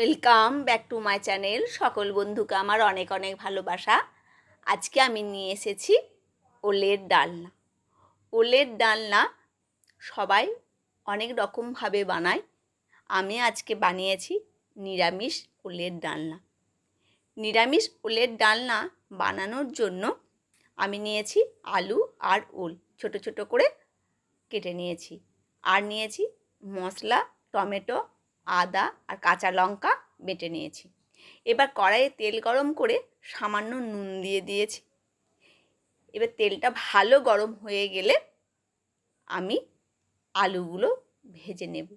Welcome back to my channel সকল বন্ধুকে আমার অনেক অনেক ভালোবাসা। আজকে আমি নিয়ে এসেছি ওলের ডালনা। ওলের ডালনা সবাই অনেক রকমভাবে বানায়। আমি আজকে বানিয়েছি নিরামিষ ওলের ডালনা। নিরামিষ ওলের ডালনা বানানোর জন্য আমি নিয়েছি আলু আর ওল। ছোট ছোট করে কেটে নিয়েছি। আর নিয়েছি মশলা, টমেটো আদা আর কাঁচা লঙ্কা বেটে নিয়েছি। এবার কড়াইয়ে তেল গরম করে সামান্য নুন দিয়ে দিয়েছি। এবার তেলটা ভালো গরম হয়ে গেলে আমি আলুগুলো ভেজে নেব।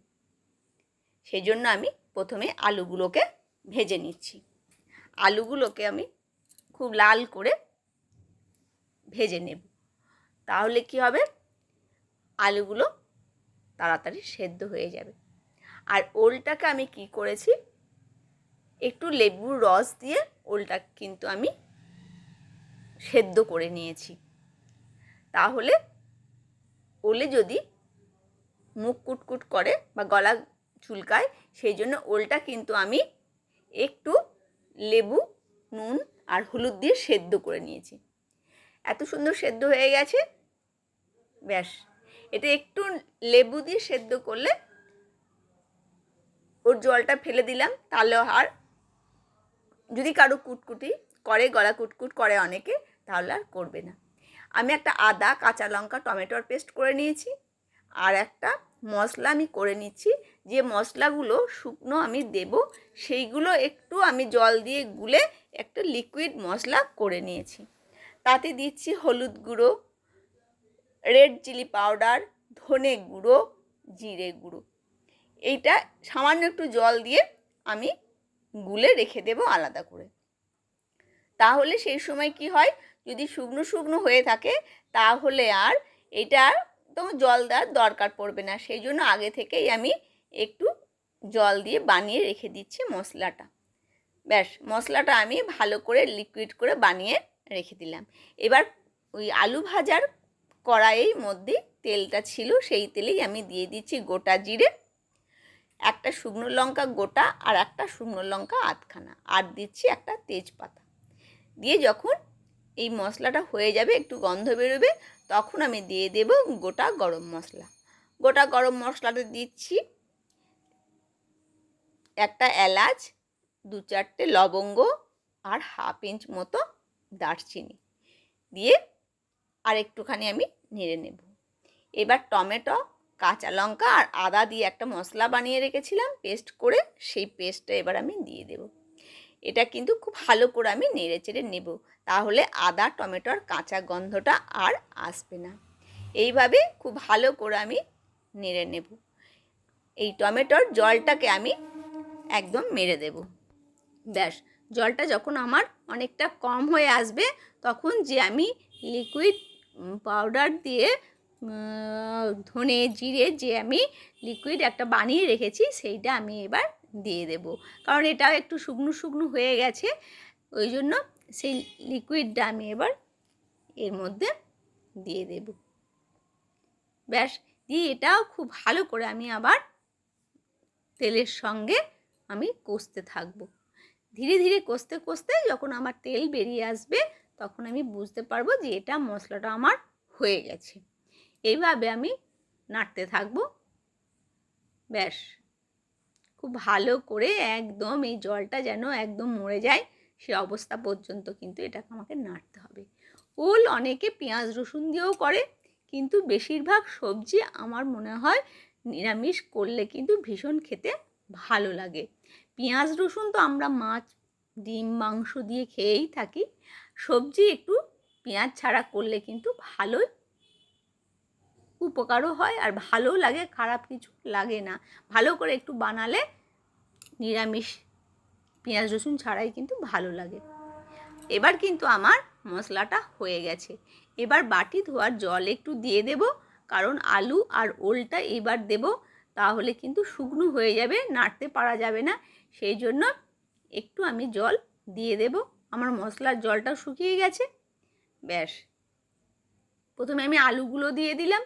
সেই জন্য আমি প্রথমে আলুগুলোকে ভেজে নিচ্ছি। আলুগুলোকে আমি খুব লাল করে ভেজে নেব। তাহলে কি হবে? আলুগুলো তাড়াতাড়ি সেদ্ধ হয়ে যাবে। আর ওলটাকে আমি কি করেছি? একটু লেবুর রস দিয়ে ওলটা কিন্তু আমি সেদ্ধ করে নিয়েছি। তাহলে ওলে যদি মুখ কুটকুট করে বা গলা চুলকায়, সেই জন্য ওলটা কিন্তু আমি একটু লেবু, নুন আর হলুদ দিয়ে সেদ্ধ করে নিয়েছি। এত সুন্দর সেদ্ধ হয়ে গেছে। ব্যাস। এটা একটু লেবু দিয়ে সেদ্ধ করলে ওর জলটা ফেলে দিলাম, তাহলে আর যদি কারও কুটকুটি করে, গলা কুটকুট করে অনেকে, তাহলে আর করবে না। আমি একটা আদা, কাঁচা লঙ্কা, টমেটোর পেস্ট করে নিয়েছি, আর একটা মশলা আমি করে নিচ্ছি। যে মশলাগুলো শুকনো আমি দেব, সেইগুলো একটু আমি জল দিয়ে গুলে একটা লিকুইড মশলা করে নিয়েছি। তাতে দিচ্ছি হলুদ গুঁড়ো রেড চিলি পাউডার ধনে গুঁড়ো, জিরে গুঁড়ো। এইটা সামান্য একটু জল দিয়ে আমি গুলে রেখে দেব আলাদা করে। তাহলে সেই সময় কি হয়? যদি শুকনো শুকনো হয়ে থাকে, তাহলে আর এটা তোমার জল দেওয়ার দরকার পড়বে না। সেই জন্য আগে থেকেই আমি একটু জল দিয়ে বানিয়ে রেখে দিচ্ছি মশলাটা। ব্যাস, মশলাটা আমি ভালো করে লিকুইড করে বানিয়ে রেখে দিলাম। এবার ওই আলু ভাজার কড়াইয়ের মধ্যে তেলটা ছিল, সেই তেলেই আমি দিয়ে দিচ্ছি গোটা জিরে। একটা শুকনো লঙ্কা গোটা আর একটা শুকনো লঙ্কা আধখানা। আর দিচ্ছি একটা তেজপাতা। দিয়ে যখন এই মশলাটা হয়ে যাবে, একটু গন্ধ বেরোবে, তখন আমি দিয়ে দেব গোটা গরম মশলা। গোটা গরম মশলাটা দিচ্ছি একটা এলাচ, দু চারটে লবঙ্গ আর হাফ ইঞ্চ মতো দারচিনি। দিয়ে আর একটুখানি আমি নেড়ে নেব। এবার টমেটো কাঁচা লঙ্কা আর আদা দিয়ে একটা মশলা বানিয়ে রেখেছিলাম পেস্ট করে সেই পেস্টটা এবার আমি দিয়ে দেব। এটা কিন্তু খুব ভালো করে আমি নেড়ে চেড়ে নেব, তাহলে আদা টমেটোর কাঁচা গন্ধটা আর আসবে না। এইভাবে খুব ভালো করে আমি নেড়ে নেব। এই টমেটোর জলটাকে আমি একদম মেরে দেব। ব্যাস, জলটা যখন আমার অনেকটা কম হয়ে আসবে, তখন যে আমি লিকুইড পাউডার দিয়ে ধনে জিরে যে আমি লিকুইড একটা বানিয়ে রেখেছি, সেইটা আমি এবার দিয়ে দেব। কারণ এটা একটু শুকনো শুকনো হয়ে গেছে, ওই জন্য সেই লিকুইডটা আমি এবার এর মধ্যে দিয়ে দেব। ব্যাস, দিয়ে এটাও খুব ভালো করে আমি আবার তেলের সঙ্গে আমি কষতে থাকব। ধীরে ধীরে কষতে কষতে যখন আমার তেল বেরিয়ে আসবে, তখন আমি বুঝতে পারব যে এটা মশলাটা আমার হয়ে গেছে। এইভাবে আমি নাড়তে থাকব। ব্যাস। খুব ভালো করে একদম এই জলটা যেন একদম মরে যায়, সে অবস্থা পর্যন্ত কিন্তু এটাকে আমাকে নাড়তে হবে। ওল অনেকে পেঁয়াজ রসুন দিয়েও করে, কিন্তু বেশিরভাগ সবজি আমার মনে হয় নিরামিষ করলে কিন্তু ভীষণ খেতে ভালো লাগে। পেঁয়াজ রসুন তো আমরা মাছ, ডিম, মাংস দিয়ে খেয়েই থাকি। সবজি একটু পেঁয়াজ ছাড়া করলে কিন্তু ভালোই উপকারও হয় আর ভালোও লাগে, খারাপ কিছু লাগে না। ভালো করে একটু বানালে নিরামিষ পেঁয়াজ, রসুন ছাড়াই কিন্তু ভালো লাগে। এবার কিন্তু আমার মশলাটা হয়ে গেছে। এবার বাটি ধোয়ার জল একটু দিয়ে দেব, কারণ আলু আর ওলটা এবার দেব, তাহলে কিন্তু শুকনো হয়ে যাবে, নাড়তে পারা যাবে না। সেই জন্য একটু আমি জল দিয়ে দেব। আমার মশলার জলটা শুকিয়ে গেছে। ব্যাস। প্রথমে আমি আলুগুলো দিয়ে দিলাম।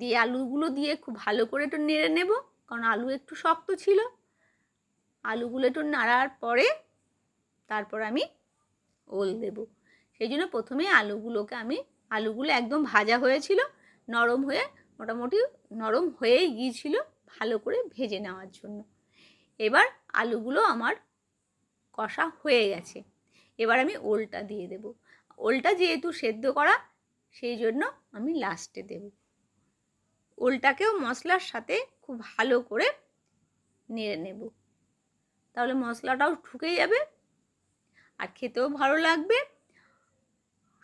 দিয়ে আলুগুলো দিয়ে খুব ভালো করে একটু নেড়ে নেব, কারণ আলু একটু শক্ত ছিল। আলুগুলো একটু নাড়ার পরে তারপর আমি ওল দেব। সেই জন্য প্রথমে আলুগুলোকে আমি, আলুগুলো একদম ভাজা হয়েছিল, নরম হয়ে মোটামুটি নরম হয়েই গিয়েছিল ভালো করে ভেজে নেওয়ার জন্য। এবার আলুগুলো আমার কষা হয়ে গেছে। এবার আমি ওলটা দিয়ে দেব। ওলটা যেহেতু সেদ্ধ করা, সেই জন্য আমি লাস্টে দেব। ওলটাকেও মশলার সাথে খুব ভালো করে নেড়ে নেব। তাহলে মশলাটাও ঢুকে যাবে আর খেতেও ভালো লাগবে।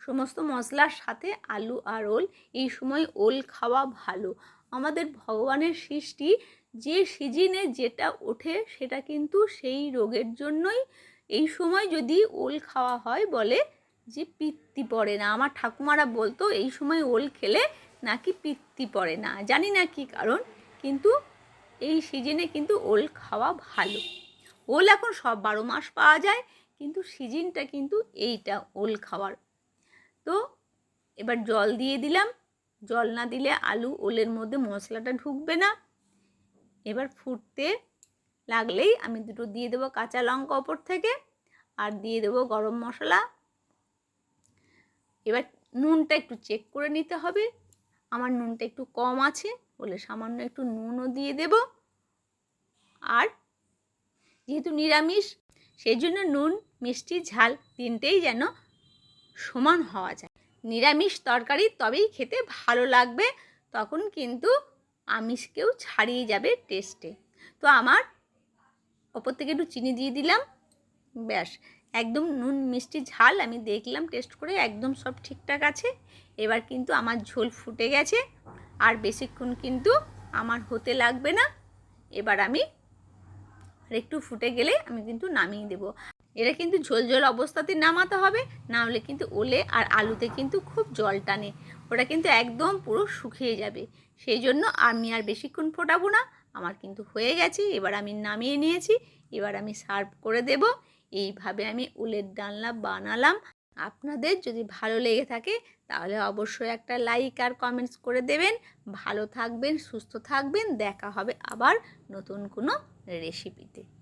সমস্ত মশলার সাথে আলু আর ওল, এই সময় ওল খাওয়া ভালো। আমাদের ভগবানের সৃষ্টি যে সিজনে যেটা ওঠে সেটা কিন্তু সেই রোগের জন্যই। এই সময় যদি ওল খাওয়া হয় বলে যে পিত্তি পড়ে না, আমার ঠাকুমারা বলতো এই সময় ওল খেলে নাকি পিত্তি পড়ে না, জানি না কি কারণ, কিন্তু এই সিজনে কিন্তু ওল খাওয়া ভালো। ওল এখন সব বারো মাস পাওয়া যায়, কিন্তু সিজনটা কিন্তু এইটা ওল খাওয়ার। তো এবার জল দিয়ে দিলাম, জল না দিলে আলু ওলের মধ্যে মশলাটা ঢুকবে না। এবার ফুটতে লাগলেই আমি দুটো দিয়ে দেবো কাঁচা লঙ্কা ওপর থেকে, আর দিয়ে দেবো গরম মশলা। এবার নুনটা একটু চেক করে নিতে হবে আমার নুনটা একটু কম আছে, বলে সামান্য একটু নুনও দিয়ে দেব। আর যেহেতু নিরামিষ সেই জন্য নুন, মিষ্টি, ঝাল তিনটেই যেন সমান হওয়া যায়। নিরামিষ তরকারি তবেই খেতে ভালো লাগবে, তখন কিন্তু আমিষকেও ছাড়িয়ে যাবে টেস্টে তো আমার ওপর থেকে একটু চিনি দিয়ে দিলাম, ব্যাস। একদম নুন মিষ্টি ঝাল আমি দেখলাম টেস্ট করে একদম সব ঠিকঠাক আছে। এবার কিন্তু আমার ঝোল ফুটে গেছে। আর বেশিক্ষণ কিন্তু আমার হতে লাগবে না। এবার আমি আর একটু ফুটে গেলে আমি কিন্তু নামিয়ে দেবো। এটা কিন্তু ঝোল ঝোল অবস্থাতে নামাতে হবে, না হলে কিন্তু ওলে আর আলুতে কিন্তু খুব জল টানে। ওটা কিন্তু একদম পুরো শুকিয়ে যাবে। সেই জন্য আমি আর বেশিক্ষণ ফোটাবো না। আমার কিন্তু হয়ে গেছে, এবার আমি নামিয়ে নিয়েছি। এবার আমি সার্ভ করে দেব। এইভাবে আমি উলের ডালনা বানালাম। আপনাদের যদি ভালো লেগে থাকে, তাহলে অবশ্যই একটা লাইক আর কমেন্টস করে দেবেন। ভালো থাকবেন, সুস্থ থাকবেন, দেখা হবে আবার নতুন কোনো রেসিপিতে